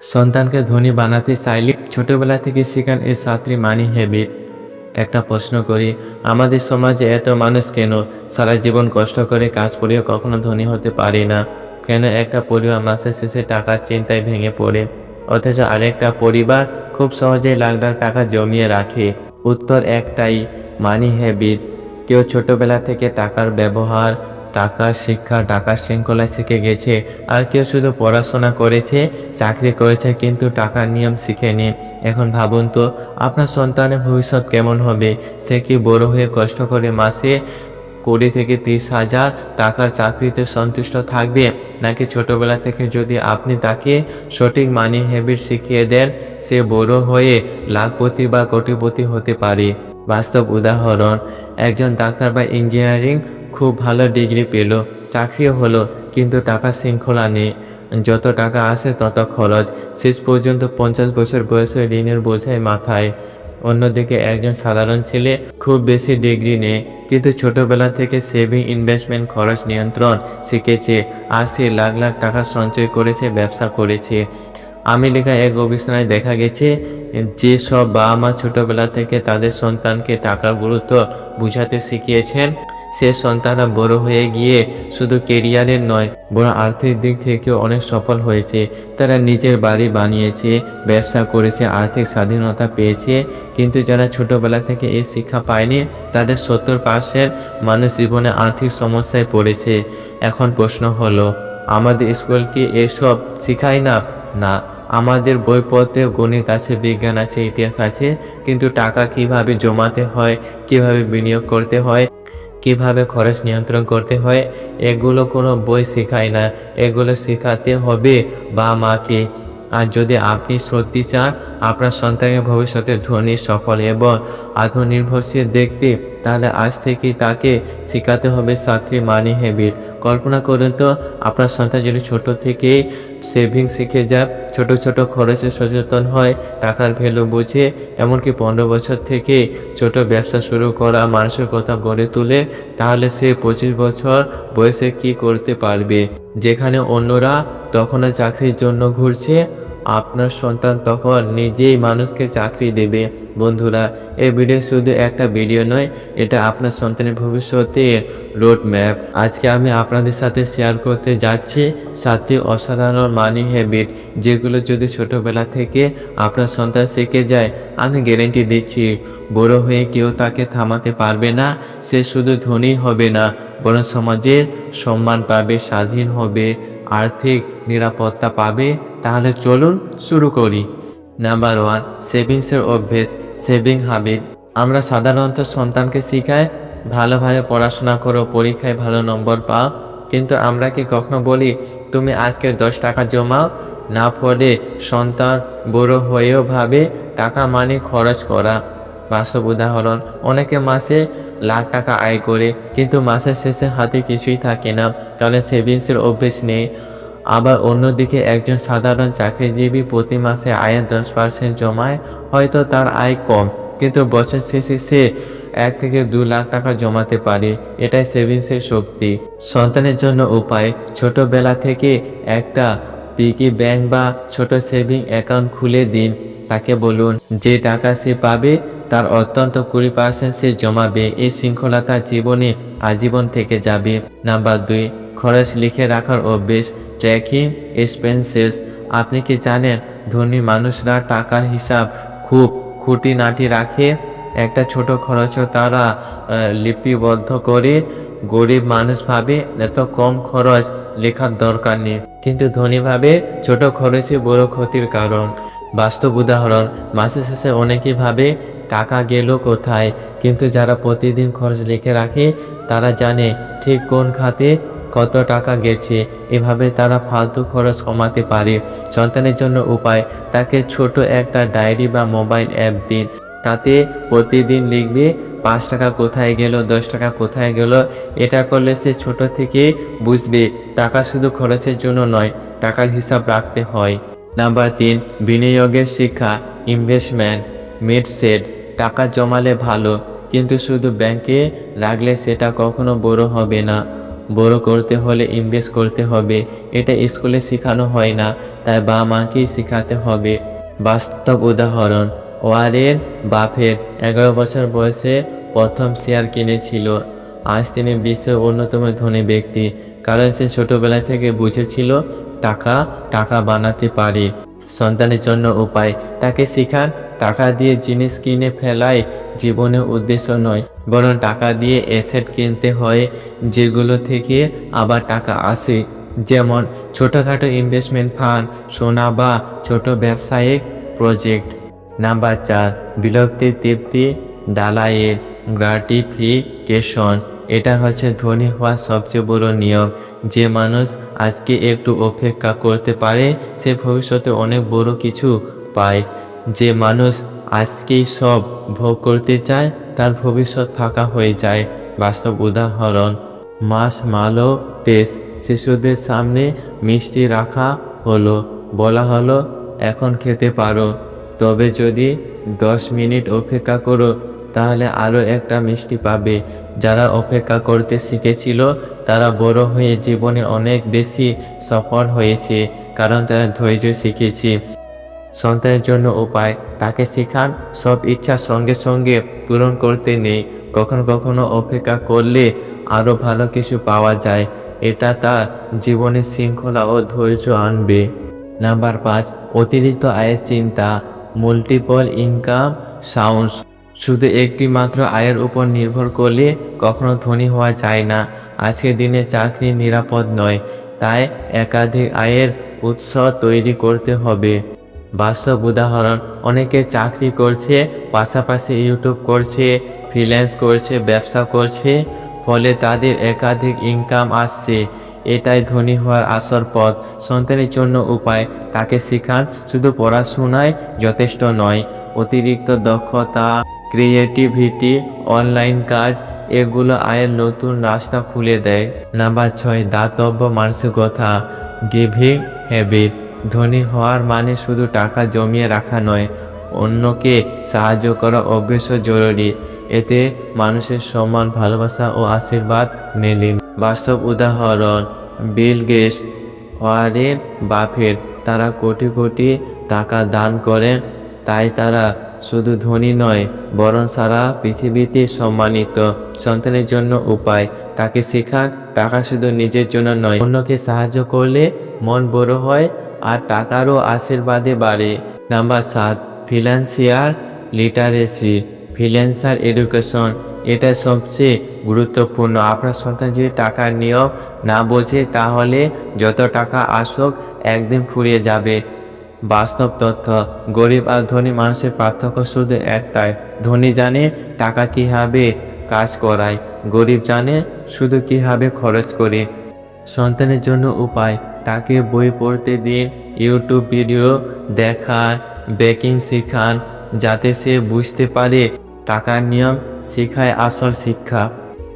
সন্তানকে ধনী বানাতে চাইলে ছোটবেলা থেকে শেখান এই সাতটি মানি হ্যাবিট একটা প্রশ্ন করি, আমাদের সমাজে এত মানুষ কেন সারা জীবন কষ্ট করে কাজ করেও কখনো ধনী হতে পারে না? কেন একটা পরিবার মাসের শেষে টাকার চিন্তায় ভেঙে পড়ে? অথচ আরেকটা পরিবার খুব সহজেই লাখ টাকা জমিয়ে রাখে। উত্তর একটাই, মানি হ্যাবিট কেউ ছোটবেলা থেকে টাকার ব্যবহার টাকার শিক্ষা টাকার শৃঙ্খলা শিখে গেছে। আর কেউ শুধু পড়াশোনা করেছে, চাকরি করেছে, কিন্তু টাকার নিয়ম শিখেনি। এখন ভাবুন তো, আপনার সন্তানের ভবিষ্যৎ কেমন হবে? সে কি বড় হয়ে কষ্ট করে মাসে কুড়ি থেকে তিরিশ হাজার টাকার চাকরিতে সন্তুষ্ট থাকবে? নাকি ছোটবেলা থেকে যদি আপনি তাকে সঠিক মানি হ্যাবিট শিখিয়ে দেন, সে বড় হয়ে লাখপতি বা কোটিপতি হতে পারে? বাস্তব উদাহরণ, একজন ডাক্তার বা ইঞ্জিনিয়ারিং খুব ভালো ডিগ্রি পেল, চাকরিও হলো, কিন্তু টাকা শৃঙ্খলা নেই। যত টাকা আসে তত খরচ। শেষ পর্যন্ত পঞ্চাশ বছর বয়সে ঋণের বোঝায় মাথায়। অন্যদিকে একজন সাধারণ ছেলে খুব বেশি ডিগ্রি নেই কিন্তু ছোটবেলা থেকে সেভিং ইনভেস্টমেন্ট খরচ নিয়ন্ত্রণ শিখেছে। আর সে লাখ লাখ টাকা সঞ্চয় করেছে, ব্যবসা করেছে। আমেরিকা এক গবেষণায় দেখা গেছে, যে সব বাবা মা ছোটবেলা থেকে তাদের সন্তানকে টাকার গুরুত্ব বুঝাতে শিখিয়েছেন। সে সন্তানরা বড় হয়ে গিয়ে শুধু কেরিয়ারের নয় বড় আর্থিক দিক থেকেও অনেক সফল হয়েছে। তারা নিজের বাড়ি বানিয়েছে, ব্যবসা করেছে, আর্থিক স্বাধীনতা পেয়েছে। কিন্তু যারা ছোটবেলা থেকে এই শিক্ষা পায়নি, তাদের সত্তর পার্সেন্ট মানুষ জীবনে আর্থিক সমস্যায় পড়েছে। এখন প্রশ্ন হলো, আমাদের স্কুল কি এসব শেখায় না? না, আমাদের বইপত্রে গণিত আছে, বিজ্ঞান আছে, ইতিহাস আছে, কিন্তু টাকা কীভাবে জমাতে হয়, কীভাবে বিনিয়োগ করতে হয় কীভাবে খরচ নিয়ন্ত্রণ করতে হয়, এগুলো কোনো বই শেখায় না। এগুলো শেখাতে হবে বা মাকে। আর যদি আপনি সত্যি চান, আপনার সন্তানের ভবিষ্যতে ধনী, সফল এবং আত্মনির্ভরশীল দেখতে, তাহলে আজ থেকেই তাকে শেখাতে হবে সাতটি মানি হ্যাবিট। কল্পনা করুন তো, আপনার সন্তান যদি ছোট থেকেই সেভিং শিখে যাক ছোট ছোট খরচে সচেতন হয়, টাকার ভ্যালু বুঝে, এমনকি পনেরো বছর থেকে ছোট ব্যবসা শুরু করা মানুষের কথা গড়ে তুলে, তাহলে সে পঁচিশ বছর বয়সে কি করতে পারবে? যেখানে অন্যরা তখনও চাকরির জন্য ঘুরছে আপনার সন্তান তখন নিজেই মানুষকে চাকরি দেবে। বন্ধুরা এই ভিডিও শুধু একটা ভিডিও নয়, এটা আপনার সন্তানের ভবিষ্যতের রোড ম্যাপ আজকে আমি আপনাদের সাথে শেয়ার করতে যাচ্ছি সাতটি অসাধারণ মানি হ্যাবিট যেগুলো যদি ছোটবেলা থেকে আপনার সন্তান শিখে যায়, আমি গ্যারেন্টি দিচ্ছি, বড় হয়ে কেউ তাকে থামাতে পারবে না, সে শুধু ধনী হবে না, বরং সমাজের সম্মান পাবে, স্বাধীন হবে, আর্থিক নিরাপত্তা পাবে, তাহলে চলুন শুরু করি। নাম্বার ওয়ান সেভিংসের অভ্যেস সেভিং হ্যাবিট আমরা সাধারণত সন্তানকে শিখাই, ভালোভাবে পড়াশোনা করো, পরীক্ষায় ভালো নম্বর পাও। কিন্তু আমরা কি কখনো বলি, তুমি আজকে দশ টাকা জমাও? না পড়ে সন্তান বড় হয়েও ভাবে, টাকা মানে খরচ করা। বাস্তব উদাহরণ, অনেকে মাসে লাখ টাকা আয় করে, কিন্তু মাসের শেষে হাতে কিছুই থাকে না কারণ সেভিংসের অভ্যেস নেই। আবার অন্যদিকে একজন সাধারণ চাকরিজীবী প্রতি মাসে আয়ের দশ পার্সেন্ট জমায়, হয়তো তার আয় কম। কিন্তু বছর শেষে সে এক থেকে দু লাখ টাকা জমাতে পারে। এটাই সেভিংসের শক্তি। সন্তানের জন্য উপায়, ছোটবেলা থেকে একটা পিকি ব্যাংক বা ছোট সেভিং অ্যাকাউন্ট খুলে দিন। তাকে বলুন, যে টাকা সে পাবে, তার অত্যন্ত কুড়ি পার্সেন্ট সে জমাবে। এই শৃঙ্খলা তার জীবনে আজীবন থেকে যাবে। নাম্বার দুই খরচ লিখে রাখার অভ্যেস, ট্র্যাকিং এক্সপেন্সেস আপনি কি জানেন, ধনী মানুষরা টাকার হিসাব খুব খুঁটিনাটি রাখে? একটা ছোট খরচও তারা লিপিবদ্ধ করে। গরিব মানুষ ভাবে, এত কম খরচ লেখার দরকার নেই। কিন্তু ধনী ভাবে, ছোট খরচে বড় ক্ষতির কারণ। বাস্তব উদাহরণ মাসের শেষে অনেকেই ভাবে, টাকা গেল কোথায়? কিন্তু যারা প্রতিদিন খরচ লিখে রাখে, তারা জানে, ঠিক কোন খাতে কত টাকা গেছে, এভাবে তারা ফালতু খরচ কমাতে পারে। সন্তানের জন্য উপায়, তাকে ছোট একটা ডায়েরি বা মোবাইল অ্যাপ দিন। তাতে প্রতিদিন লিখবে, পাঁচ টাকা কোথায় গেল, দশ টাকা কোথায় গেল, এটা করলে সে ছোট থেকে বুঝবে, টাকা শুধু খরচের জন্য নয়, টাকার হিসাব রাখতে হয়। নাম্বার তিন, বিনিয়োগের শিক্ষা ইনভেস্টমেন্ট মিডসেট টাকা জমালে ভালো। কিন্তু শুধু ব্যাংকে রাখলে সেটা কখনো বড় হবে না। বড় করতে হলে ইনভেস্ট করতে হবে। এটা স্কুলে শেখানো হয় না, তাই বা মাকেই শেখাতে হবে। বাস্তব উদাহরণ, ওয়ারের বাফের এগারো বছর বয়সে প্রথম শেয়ার কিনেছিল। আজ তিনি বিশ্বের অন্যতম ধনী ব্যক্তি। কারণ সে ছোটবেলা থেকে বুঝেছিল টাকা টাকা বানাতে পারে। সন্তানের জন্য উপায়, তাকে শেখান টাকা দিয়ে জিনিস কিনে ফেলাই জীবনের উদ্দেশ্য নয়, বরং টাকা দিয়ে অ্যাসেট কিনতে হয়, যেগুলো থেকে আবার টাকা আসে। যেমন, ছোটোখাটো ইনভেস্টমেন্ট ফান্ড সোনা বা ছোট ব্যবসায়িক প্রজেক্ট নাম্বার চার বিলক্তির তৃপ্তি ডালাইয়ের গ্রাটিফিকেশন এটা হচ্ছে ধনী হওয়ার সবচেয়ে বড় নিয়ম। যে মানুষ আজকে একটু অপেক্ষা করতে পারে, সে ভবিষ্যতে অনেক বড় কিছু পায়। যে মানুষ আজকেই সব ভোগ করতে চায়, তার ভবিষ্যৎ ফাঁকা হয়ে যায়। বাস্তব উদাহরণ, মাস মালো টেস্ট শিশুদের সামনে মিষ্টি রাখা হলো, বলা হলো, এখন খেতে পারো। তবে যদি দশ মিনিট অপেক্ষা করো, তাহলে আরও একটা মিষ্টি পাবে। যারা অপেক্ষা করতে শিখেছিল, তারা বড় হয়ে জীবনে অনেক বেশি সফল হয়েছে, কারণ তারা ধৈর্য শিখেছে। সন্তানের জন্য উপায় তাকে শেখান। সব ইচ্ছা সঙ্গে সঙ্গে পূরণ করতে নেই। কখনো কখনো অপেক্ষা করলে আরও ভালো কিছু পাওয়া যায়। এটা তার জীবনে শৃঙ্খলা ও ধৈর্য আনবে। নাম্বার পাঁচ, অতিরিক্ত আয়ের চিন্তা। মাল্টিপল ইনকাম সাউন্ডস শুধু একটি মাত্র আয়ের উপর নির্ভর করলে কখনো ধনী হওয়া যায় না। আজকের দিনে চাকরি নিরাপদ নয়, তাই একাধিক আয়ের উৎস তৈরি করতে হবে। বাস্তব উদাহরণ, অনেকে চাকরি করছে, পাশাপাশি ইউটিউব করছে ফ্রিল্যান্স করছে, ব্যবসা করছে, ফলে তাদের একাধিক ইনকাম আসছে। এটাই ধনী হওয়ার আসল পথ, সন্তানের জন্য উপায়, তাকে শেখান, শুধু পড়াশোনায় যথেষ্ট নয়। অতিরিক্ত দক্ষতা ক্রিয়েটিভিটি অনলাইন কাজ, এগুলো আয়ের নতুন রাস্তা খুলে দেয়। নাম্বার ছয়, দাতব্য মানসিকতা গিভিং হ্যাবিট ধনী হওয়ার মানে শুধু টাকা জমিয়ে রাখা নয়, অন্যকে সাহায্য করা অবশ্য জরুরি। এতে মানুষের সম্মান, ভালোবাসা ও আশীর্বাদ মেলে। বাস্তব উদাহরণ, বিল গেটস, ওয়ারেন বাফের তারা কোটি কোটি টাকা দান করেন, তাই তারা শুধু ধনী নয়, বরং সারা পৃথিবীতে সম্মানিত। সন্তানের জন্য উপায়, তাকে শেখান, টাকা শুধু নিজের জন্য নয়, অন্যকে সাহায্য করলে মন বড় হয় আর টাকারও আশীর্বাদে বাড়ে। নাম্বার সাত, ফিনান্সিয়াল লিটারেসি, ফিনান্সিয়াল এডুকেশন। এটা সবচেয়ে গুরুত্বপূর্ণ। আপনার সন্তান যদি টাকার নিয়ম না বোঝে, তাহলে যত টাকা আসুক, একদিন ফুরিয়ে যাবে। বাস্তব তথ্য, গরিব আর ধনী মানুষের পার্থক্য শুধু একটাই। ধনী জানে টাকা কীভাবে কাজ করায়, গরিব জানে শুধু কীভাবে খরচ করে। সন্তানের জন্য উপায়। তাকে বই পড়তে দিন ইউটিউব ভিডিও দেখান বেকিং শেখান, যাতে সে বুঝতে পারে টাকার নিয়ম শেখায় আসল শিক্ষা।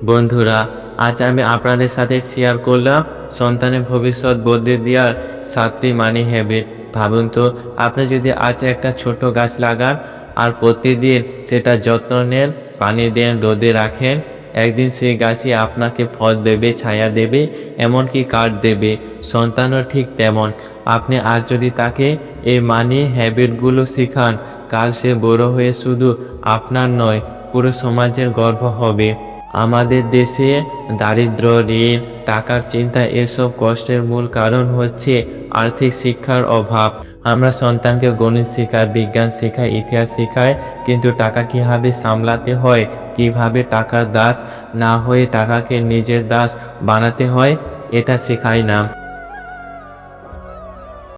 বন্ধুরা, আজ আমি আপনাদের সাথে শেয়ার করলাম সন্তানের ভবিষ্যৎ বদলে দেওয়ার সাতটি মানি হ্যাবিট ভাবুন তো, আপনি যদি আজ একটা ছোট গাছ লাগান আর প্রতিদিন সেটা যত্ন নেন, পানি দেন, রোদে রাখেন একদিন সে গাছই আপনাকে ফল দেবে, ছায়া দেবে, এমনকি কাঠ দেবে। সন্তানও ঠিক তেমন। আপনি আজ যদি তাকে এই মানি হ্যাবিটগুলো শেখান, কাল সে বড় হয়ে শুধু আপনার নয়, পুরো সমাজের গর্ব হবে। আমাদের দেশে দারিদ্র ঋণ, টাকার চিন্তা এসব কষ্টের মূল কারণ হচ্ছে আর্থিক শিক্ষার অভাব। আমরা সন্তানকে গণিত শেখাই, বিজ্ঞান শেখাই, ইতিহাস শেখাই, কিন্তু টাকা কীভাবে সামলাতে হয় কীভাবে টাকার দাস না হয়ে টাকাকে নিজের দাস বানাতে হয় এটা শেখায় না।